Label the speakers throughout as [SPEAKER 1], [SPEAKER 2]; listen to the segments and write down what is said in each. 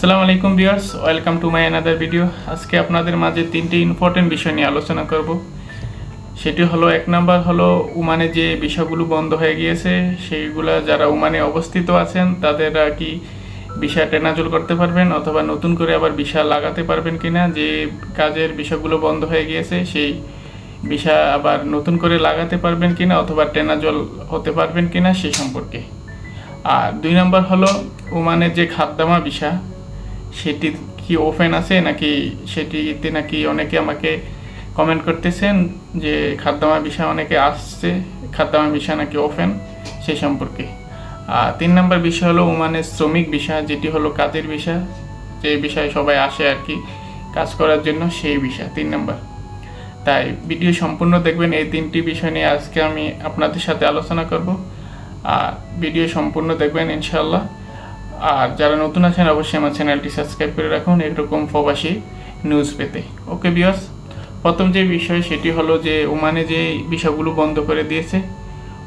[SPEAKER 1] আসসালামু আলাইকুম viewers, welcome to my another video আজকে আপনাদের মাঝে তিনটি ইম্পর্টেন্ট বিষয় নিয়ে আলোচনা করব। সেটি হলো, এক নাম্বার হলো, উমানে যে বিষয়গুলো বন্ধ হয়ে গিয়েছে, সেইগুলা যারা উমানে অবস্থিত আছেন, তাদের কি বিষয় টেনাজুল করতে পারবেন, অথবা নতুন করে আবার বিষয় লাগাতে পারবেন কি না যে কাজের বিষয়গুলো বন্ধ হয়ে গিয়েছে, সেই বিষয় আবার নতুন করে লাগাতে পারবেন কি না অথবা টেনাজল হতে পারবেন কি না সে সম্পর্কে। আর দুই নম্বর হলো ওমানের যে খাদ্দামা বিষা সেটি কি ওপেন আছে নাকি সেটিতে নাকি অনেকে আমাকে কমেন্ট করতেছেন যে খাদ্দামা বিষয় অনেকে আসছে খাদ্দামা বিষয় নাকি ওপেন সে সম্পর্কে। আর তিন নম্বর বিষয় হলো ওমানের শ্রমিক বিষয়, যেটি হলো কাজের বিষয়, যে বিষয়ে সবাই আসে আর কি কাজ করার জন্য সেই বিষয়, তিন নম্বর। তাই ভিডিও সম্পূর্ণ দেখবেন, এই তিনটি বিষয় নিয়ে আজকে আমি আপনাদের সাথে আলোচনা করব। আর ভিডিও সম্পূর্ণ দেখবেন ইনশাল্লাহ আর যারা নতুন আছেন অবশ্যই আমার চ্যানেলটি সাবস্ক্রাইব করে রাখুন। এরকম প্রবাসী নিউজ পেতে। ওকে বিয়াস প্রথম যে বিষয় সেটি হলো যে ওমানে যে বিষয়গুলো বন্ধ করে দিয়েছে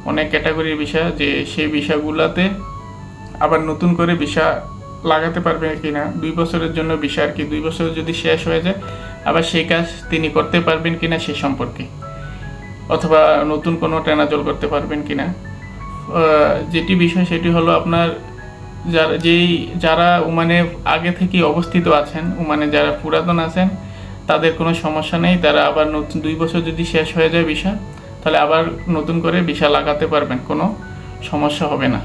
[SPEAKER 1] অনেক ক্যাটাগরির বিষয় যে সেই বিষয়গুলোতে আবার নতুন করে বিষা লাগাতে পারবে কি না দুই বছরের জন্য বিষয় আর কি দুই বছর যদি শেষ হয়ে যায় আবার সেই কাজ তিনি করতে পারবেন কিনা সে সম্পর্কে অথবা নতুন কোনো ট্রেনাজল করতে পারবেন কিনা। আহ, যেটি বিষয় সেটি হলো আপনার যারা যেই যারা উমানে আগে থেকে অবস্থিত আছেন উমানে যারা পুরাতন আছেন, তাদের কোনো সমস্যা নেই। তারা আবার নতুন দুই বছর যদি শেষ হয়ে যায় ভিসা, তাহলে আবার নতুন করে ভিসা লাগাতে পারবেন। কোনো সমস্যা হবে না।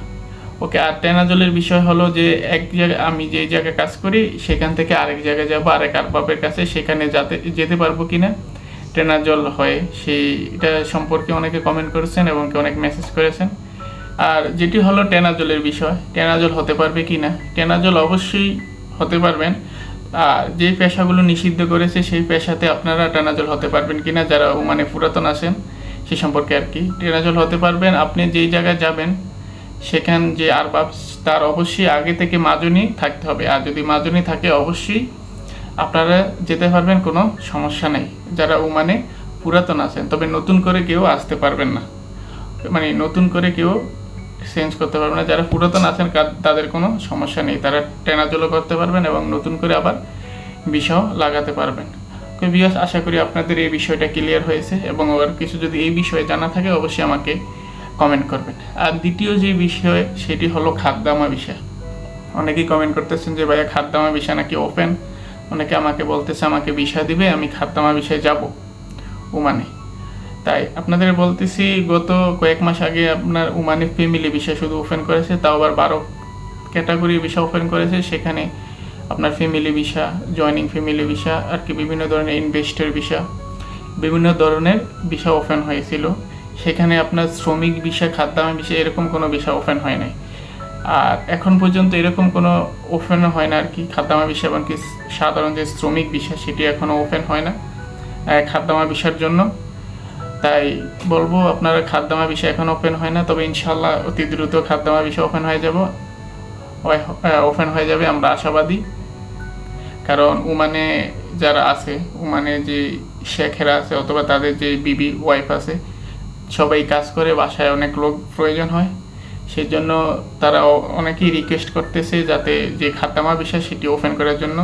[SPEAKER 1] ওকে, আর টেনাজলের বিষয় হলো যে, এক জায়গায় আমি যে জায়গায় কাজ করি, সেখান থেকে আরেক জায়গায় যাব, আরেক আর আরবাবের কাছে। সেখানে যাতে যেতে পারব কিনা ট্রেনাজল হয়। সেইটা সম্পর্কে অনেকে কমেন্ট করেছেন এবং অনেক মেসেজ করেছেন। আর যেটি হলো টেনাজলের বিষয়, টেনাজল হতে পারবে কি না? টেনাজল অবশ্যই হতে পারবেন। আর যে পেশাগুলো নিষিদ্ধ করেছে, সেই পেশাতে আপনারা টেনাজল হতে পারবেন কি না, যারা মানে পুরাতন আছেন, সে সম্পর্কে আর কি। টেনাজল হতে পারবেন, আপনি যেই জায়গায় যাবেন, সেখান যে আরবাব তার অবশ্যই আগে থেকে মাজনি থাকতে হবে। আর যদি মাজনি থাকে, অবশ্যই আপনারা যেতে পারবেন, কোনো সমস্যা নেই। যারা উমানে পুরাতন আছেন, তবে নতুন করে কেউ আসতে পারবেন না। মানে নতুন করে কেউ চেঞ্জ করতে পারবেন যারা পুরাতন আছেন তাদের কোনো সমস্যা নেই। তারা টেনাজলও করতে পারবেন এবং নতুন করে আবার বিষয় লাগাতে পারবেন। তো বিয়াস আশা করি আপনাদের এই বিষয়টা ক্লিয়ার হয়েছে এবং আর কিছু যদি এই বিষয়ে জানা থাকে, অবশ্যই আমাকে কমেন্ট করবেন। আর দ্বিতীয় যে বিষয়, সেটি হলো খাদ্যামা বিষয়। অনেকেই কমেন্ট করতেছেন যে, ভাইয়া, খাদ্যামা বিষয় নাকি ওপেন অনেকে আমাকে বলতেছে, আমাকে বিষয় দিবে, আমি খাদ্যামা বিষয়ে যাব। ওমানে তাই আপনাদের বলতেছি, গত কয়েক মাস আগে আপনার উমানে ফ্যামিলি বিষয় শুধু ওপেন করেছে, তাও আবার বারো ক্যাটাগরি বিষয় ওপেন করেছে। সেখানে আপনার family visa joining family visa আর কি বিভিন্ন ধরনের ইনভেস্টর ভিসা বিভিন্ন ধরনের ভিসা ওপেন হয়েছিল। সেখানে আপনার শ্রমিক ভিসা খাদ্যামা ভিসা এরকম কোনো ভিসা ওপেন হয় নাই। আর এখন পর্যন্ত এরকম কোনো ওপেন হয় না আর কি। খাদ্যামা ভিসা এমনকি সাধারণ যে শ্রমিক ভিসা সেটি এখনও ওপেন হয় না। খাদ্যামা ভিসার জন্য তাই বলব, আপনারা খাদ্যামা বিষয় এখন ওপেন হয় না, তবে ইনশাল্লাহ অতি দ্রুত খাদ্যামা বিষয় ওপেন হয়ে যাব। ওপেন হয়ে যাবে, আমরা আশাবাদী। কারণ উমানে যারা আছে, উমানে যে শেখেরা আছে, অথবা তাদের যে বিবি ওয়াইফ আছে, সবাই কাজ করে, বাসায় অনেক লোক প্রয়োজন হয়। সেই জন্য তারা অনেকেই রিকোয়েস্ট করতেছে যাতে যে খাদ্যামা বিষয় সেটি ওপেন করার জন্য।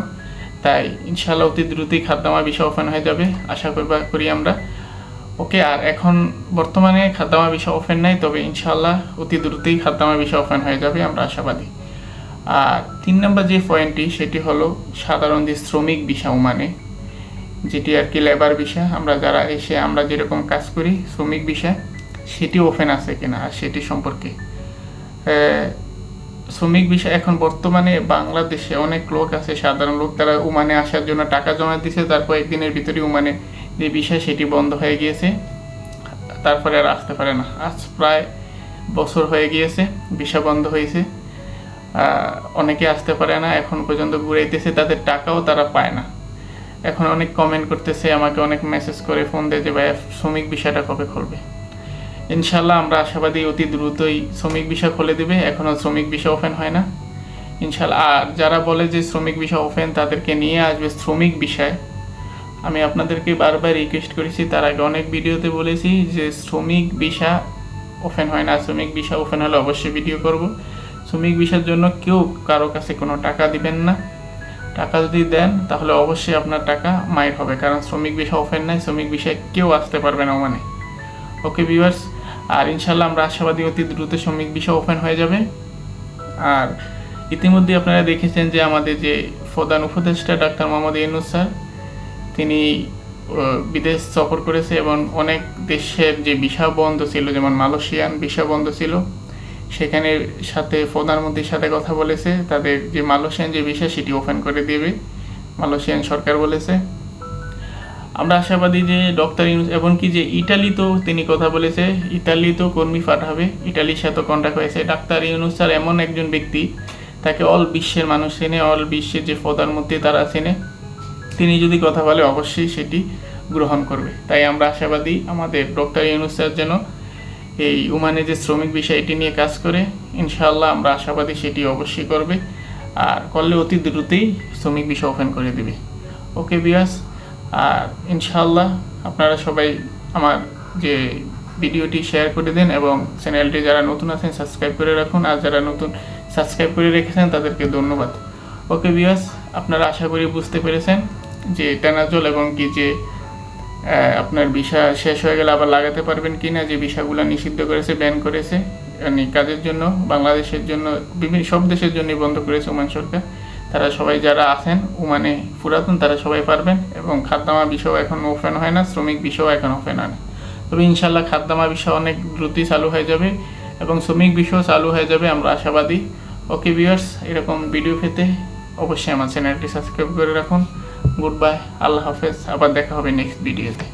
[SPEAKER 1] তাই ইনশাল্লাহ অতি দ্রুতই খাদ্যামা বিষয় ওপেন হয়ে যাবে, আশা করবা, করি আমরা। ওকে আর এখন বর্তমানে খাদ্যামা বিষয় ওপেন নাই, তবে ইনশাল্লাহ অতি দ্রুতই খাদ্যামা বিষয় ওপেন হয়ে যাবে, আমরা আশাবাদী। আর তিন নম্বর যে পয়েন্টটি সেটি হলো সাধারণ যে শ্রমিক বিষয় মানে যেটি আর কি লেবার বিষয়, আমরা যারা এসে আমরা যেরকম কাজ করি, শ্রমিক বিষয়, সেটি ওপেন আছে কিনা আর সেটি সম্পর্কে। শ্রমিক বিষয় এখন বর্তমানে বাংলাদেশে অনেক লোক আছে, সাধারণ লোক, তারা উমানে আসার জন্য টাকা জমা দিছে তার কয়েকদিনের ভিতরে উমানে যে বিষয় সেটি বন্ধ হয়ে গিয়েছে। তারপরে আর আসতে পারে না। আজ প্রায় বছর হয়ে গিয়েছে, ভিসা বন্ধ হয়েছে। অনেকে আসতে পারে না, এখন পর্যন্ত ঘুরাইতেছে, তাদের টাকাও তারা পায় না। এখন অনেক কমেন্ট করতেছে, আমাকে অনেক মেসেজ করে ফোন দেয় যে ভাই শ্রমিক বিষয়টা কবে খুলবে? ইনশাল্লাহ আমরা আশাবাদী অতি দ্রুতই শ্রমিক বিষয় খুলে দিবে। এখনও শ্রমিক বিষয় ওপেন হয় না। ইনশাল্লাহ, আর যারা বলে যে শ্রমিক বিষয় ওপেন তাদেরকে নিয়ে আসবে শ্রমিক বিষয় আমি আপনাদেরকে বারবার রিকোয়েস্ট করেছি, তার আগে অনেক ভিডিওতে বলেছি যে শ্রমিক ভিসা ওপেন হয় না, শ্রমিক ভিসা ওপেন হলে অবশ্যই ভিডিও করব। শ্রমিক ভিসার জন্য কেউ কারও কাছে কোনো টাকা দিবেন না। টাকা যদি দেন, তাহলে অবশ্যই আপনার টাকা মায়ের হবে, কারণ শ্রমিক বিষয় ওপেন নাই, শ্রমিক বিষয়ে কেউ আসতে পারবে না ওমানে ওকে ভিউয়ার্স আর ইনশাল্লাহ আমরা আশাবাদী অতি দ্রুত শ্রমিক বিষয় ওপেন হয়ে যাবে। আর ইতিমধ্যে আপনারা দেখেছেন যে আমাদের যে প্রধান উপদেষ্টা ডাক্তার মোহাম্মদ ইউনুস স্যার তিনি বিদেশ সফর করেছে এবং অনেক দেশের যে ভিসা বন্ধ ছিল, যেমন মালয়েশিয়ান ভিসা বন্ধ ছিল, সেখানে সাথে প্রধানমন্ত্রীর সাথে কথা বলেছে। তাদের যে মালয়েশিয়ান যে ভিসা, সেটি ওপেন করে দেবে, মালয়েশিয়ান সরকার বলেছে। আমরা আশাবাদী যে ডক্টর ইউনুস, এমনকি যে ইটালিতেও তিনি কথা বলেছে ইটালিতেও কর্মী পাঠাবে, ইটালির সাথে কন্ট্যাক্ট হয়েছে। ডাক্তার ইউনুস স্যার এমন একজন ব্যক্তি, তাকে অল বিশ্বের মানুষ চেনে অল বিশ্বের যে প্রধানমন্ত্রী তারা চেনে। তিনি যদি কথা বলে অবশ্যই সেটি গ্রহণ করবে। তাই আমরা আশাবাদী আমাদের ডক্টর ইউনুস স্যার যেন এই উমানে যে শ্রমিক বিষয় এটি নিয়ে কাজ করে, ইনশাআল্লাহ আমরা আশাবাদী সেটি অবশ্যই করবে। আর করলে অতি দ্রুতই শ্রমিক বিষয় ওপেন করে দেবে। ওকে বিয়াস আর ইনশাআল্লাহ আপনারা সবাই আমার যে ভিডিওটি শেয়ার করে দেন এবং চ্যানেলটি যারা নতুন আছেন, সাবস্ক্রাইব করে রাখুন। আর যারা নতুন সাবস্ক্রাইব করে রেখেছেন, তাদেরকে ধন্যবাদ। ওকে বিয়াস আপনারা আশা করি বুঝতে পেরেছেন। যে টেনাজল এবং কি যে আপনার ভিসা শেষ হয়ে গেলে আবার লাগাতে পারবেন কি না, যে ভিসাগুলো নিষিদ্ধ করেছে ব্যান করেছে মানে কাজের জন্য? বাংলাদেশের জন্য, বিভিন্ন, সব দেশের জন্য বন্ধ করেছে ওমান সরকার। তারা সবাই যারা আছেন, ওমানে পুরাতন, তারা সবাই পারবেন এবং খাদ্যামা বিষয় এখন ওপেন হয় না, শ্রমিক বিষয় এখন ওপেন হয় না। তবে ইনশাল্লাহ খাদ্যামা বিষয় অনেক দ্রুতই চালু হয়ে যাবে এবং শ্রমিক বিষয় চালু হয়ে যাবে, আমরা আশাবাদী। ওকে ভিউয়ার্স এরকম ভিডিও পেতে অবশ্যই আমার চ্যানেলটি সাবস্ক্রাইব করে রাখুন। গুড বাই আল্লাহ হাফেজ। আবার দেখা হবে নেক্সট ভিডিওতে